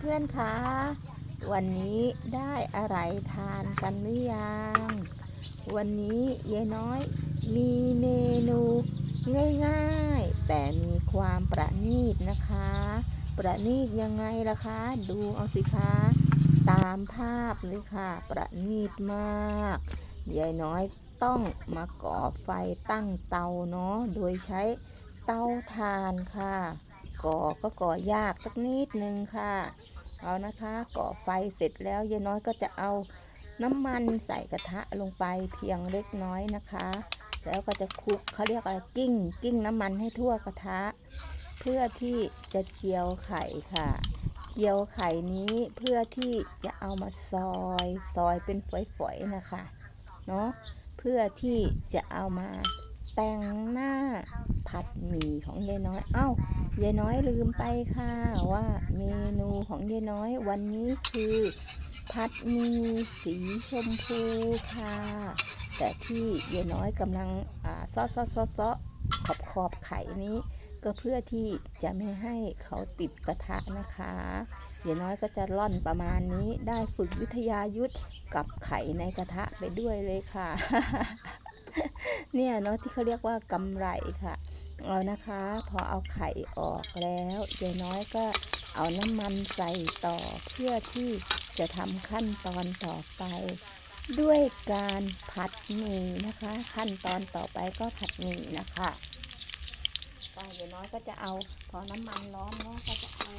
เพื่อนๆคะวันนี้ได้อะไรทานกันหรือยัง วันนี้ยายน้อยมีเมนูง่ายๆ แต่มีความประณีตนะคะ ประณีตยังไงล่ะคะ ดูเอาสิคะ ตามภาพเลยค่ะ ประณีตมากยายน้อยต้องมาก่อไฟตั้งเตาเนาะ โดยใช้เตาถ่านค่ะ ก่อก็ก่อยากสักนิดนึงค่ะ เอานะคะ ก่อไฟเสร็จแล้วยายน้อยก็จะเอาน้ำมันใส่กระทะลงไปเพียงเล็กน้อยนะคะ แล้วก็จะคลุกเขาเรียกอะไรกิ้งกิ้งน้ำมันให้ทั่วกระทะ เพื่อที่จะเจียวไข่ค่ะ เจียวไข่นี้เพื่อที่จะเอามาซอยซอยเป็นฝอยๆนะคะเนาะเพื่อที่จะเอามาแต่งหน้า ผัดหมี่ของยายน้อย เอ้ายายน้อยลืมไปค่ะว่าเมนูของยายน้อยวันนี้คือผัดหมี่สีชมพูค่ะ แต่ที่ยายน้อยกำลังอ่าซ้อซอซอซอขอบขอบไข่นี้ ก็เพื่อที่จะไม่ให้เขาติดกระทะนะคะยายน้อยก็จะร่อนประมาณนี้ได้ฝึกวิทยายุทธกับไข่ในกระทะไปด้วยเลยค่ะ เนี่ยเนาะที่เขาเรียกว่ากำไรค่ะ เอานะคะ พอเอาไข่ออกแล้วยายน้อยก็เอาน้ำมันใส่ต่อเพื่อที่จะทำขั้นตอนต่อไป ด้วยการผัดหมี่นะคะ ขั้นตอนต่อไปก็ผัดหมี่นะคะก็ยายน้อยก็จะเอาพอน้ำมันร้อนเนาะก็จะเอา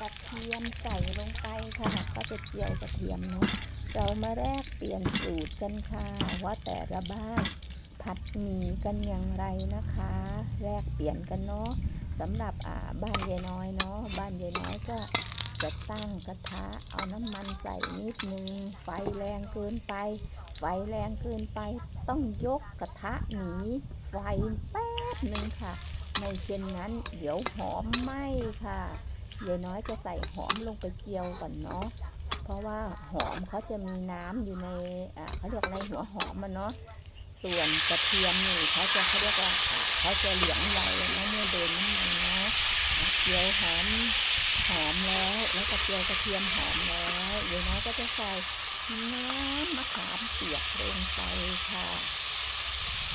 กระเทียมใส่ลงไปค่ะก็จะเจียวกระเทียมเนาะเรามาแลกเปลี่ยนสูตรกันค่ะว่าแต่ละบ้าน ผัดหมี่กันอย่างไรนะคะ แลกเปลี่ยนกันเนาะสำหรับบ้านยายน้อยเนาะบ้านยายน้อยก็จะตั้งกระทะเอาน้ำมันใส่นิดนึงไฟแรงเกินไป ไฟแรงเกินไป ต้องยกกระทะหนีไฟแป๊บหนึ่งค่ะไม่เช่นนั้นเดี๋ยวหอมไหมค่ะยายน้อยจะใส่หอมลงไปเจียวก่อนเนาะเพราะว่าหอมเขาจะมีน้ำอยู่ในอ่าเขาเรียกอะไรหัวหอมมันเนาะ ส่วนกระเทียมนี่เขาจะเขาเรียกว่าเขาจะเหลืองไวนะเมื่อโดนน้ำมันนะเจียวหอมหอมแล้วแล้วก็เจียวกระเทียมหอมแล้วเดี๋ยวน้อยก็จะใส่น้ำมะขามเปียกลงไปค่ะ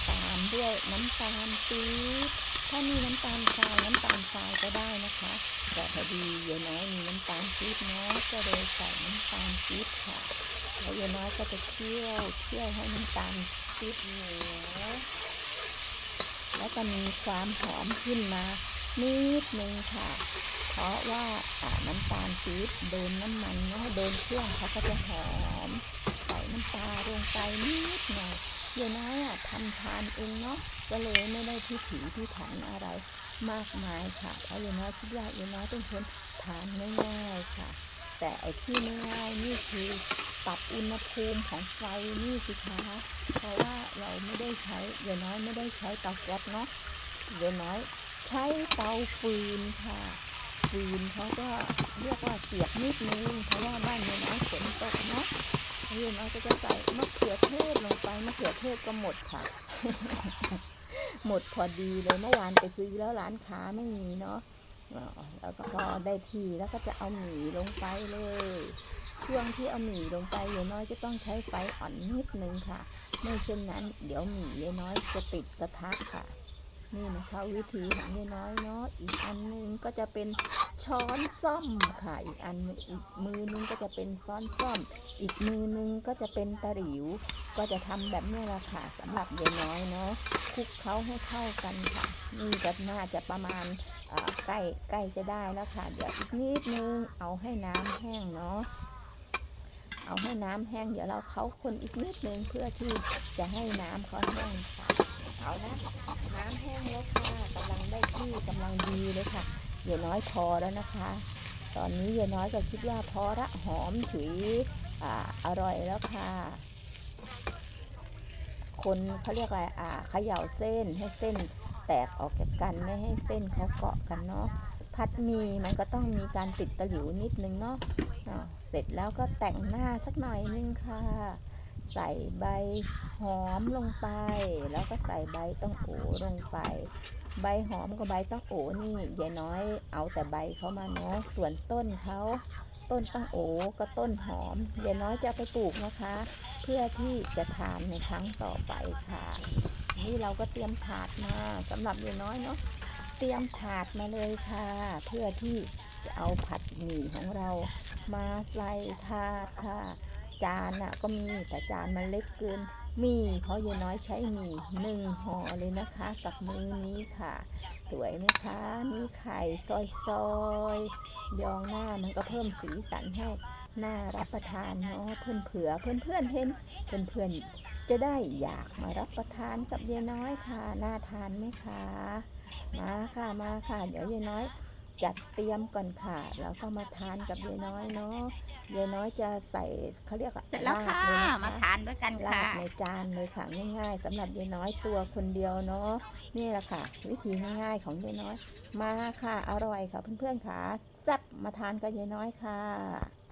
ตามด้วยน้ำตาลปี๊บถ้ามีน้ำตาลทรายน้ำตาลทรายก็ได้นะคะแต่พอดีเยายน้อยมีน้ำตาลปี๊บนะก็เลยใส่น้ำตาลปี๊บค่ะแล้วเยายน้อยก็จะเคี่ยวเคี่ยวให้น้ำตาล ปี๊บเหนียวแล้วก็มีความหอมขึ้นมานิดนึงค่ะ เพราะว่าอ่าน้ำตาลปี๊บโดนน้ำมันเนาะโดนเครื่องเขาก็จะหอมใส่น้ำปลาลงไปนิดหน่อยเดี๋ยวน้อยอะทำทานเองเนาะก็เลยไม่ได้พิถีพิถันอะไรมากมายค่ะเพราะเดี๋ยวน้อยคิดว่าเดี๋ยวน้อยเป็นคนทานง่ายๆค่ะ แต่ไอ้ที่ง่ายนี่คือ ปรับอุณหภูมิของไฟนี่สิคะเพราะว่าเราไม่ได้ใช้เดี๋ยวน้อยไม่ได้ใช้เตาแก๊สเนาะเดี๋ยวน้อยใช้เตาฟืนค่ะ ฟืนเขาก็เรียกว่าเสียบนิดนึงเพราะว่าบ้านเดี๋ยวน้อยฝนตกเนาะเดี๋ยวน้อยก็จะใส่มะเขือเทศลงไปมะเขือเทศก็หมดค่ะ หมดพอดีเลยเมื่อวานไปซื้อแล้วร้านค้าไม่มีเนาะแล้วก็พอได้ทีแล้วก็จะเอาหมี่ลงไปเลย ช่วงที่เอาหมี่ลงไปยายน้อยจะต้องใช้ไฟอ่อนนิดนึงค่ะ ไม่เช่นนั้นเดี๋ยวหมี่ยายน้อยจะติดกระทะค่ะ นี่นะคะวิธีของยายน้อยเนาะอีกอันหนึงก็จะเป็นช้อนซ่อมค่ะอีกอันอีกมือนึงก็จะเป็นช้อนซ่อม อีกมือนึงก็จะเป็นตะหลิว ก็จะทำแบบนี้ละค่ะสำหรับยายน้อยเนาะคลุกเคล้าให้เข้ากันค่ะ นี่ก็น่าจะประมาณใกล้ใกล้จะได้แล้วค่ะ เดี๋ยวอีกนิดนึงเอาให้น้ำแห้งเนาะ เอาให้น้ำแห้ง เดี๋ยวเราเขาคนอีกนิดนึงเพื่อที่จะให้น้ำเขาแห้งค่ะเอานะน้ำแห้งแล้วค่ะกำลังได้ที่กำลังดีเลยค่ะเดี๋ยวน้อยพอแล้วนะคะ ตอนนี้เดี๋ยวน้อยก็คิดว่าพอละหอมฉุยอ่าอร่อยแล้วค่ะ คนเขาเรียกอะไรอ่าเขย่าเส้นให้เส้นแตกออกจากกันไม่ให้เส้นเขาเกาะกันเนาะ ผัดมีมันก็ต้องมีการติดตะหลิวนิดนึงเนาะเสร็จแล้วก็แต่งหน้าสักหน่อยนึงค่ะ ใส่ใบหอมลงไป แล้วก็ใส่ใบต้องโอลงไป ใบหอมกับใบต้องโอนี่ยายน้อยเอาแต่ใบเขามาเนาะส่วนต้นเขาต้นต้องโอก็ต้นหอมยายน้อยจะไปปลูกนะคะ เพื่อที่จะทานในครั้งต่อไปค่ะ นี่เราก็เตรียมถาดมาสำหรับยายน้อยเนาะ เตรียมถาดมาเลยค่ะ เพื่อที่จะเอาผัดหมี่ของเรามาใส่ถาดค่ะ จานน่ะก็มีแต่จานมันเล็กเกินมีเพราะยายน้อยใช้หมี่หนึ่งห่อเลยนะคะกับมือนี้ค่ะ สวยไหมคะมีไข่ซอยๆยองหน้ามันก็เพิ่มสีสันให้น่ารับประทานเนาะเพื่อนเผื่อเพื่อนเพื่อนเห็นเพื่อนเพื่อน จะได้อยากมารับประทานกับยายน้อยค่ะน่าทานไหมคะมาค่ะมาค่ะ เดี๋ยวยายน้อยจัดเตรียมก่อนค่ะ แล้วก็มาทานกับยายน้อยเนาะยายน้อยจะใส่เขาเรียกอะเสร็จแล้วค่ะรดเลยนมาทานด้วยกันราค่ะดในจานเลยค่ะง่ายๆสำหรับยายน้อยตัวคนเดียวเนาะนี่แหละค่ะ วิธีง่ายๆของยายน้อย มาค่ะอร่อยค่ะเพื่อนๆค่ะแซ่บมาทานกับยายน้อยค่ะ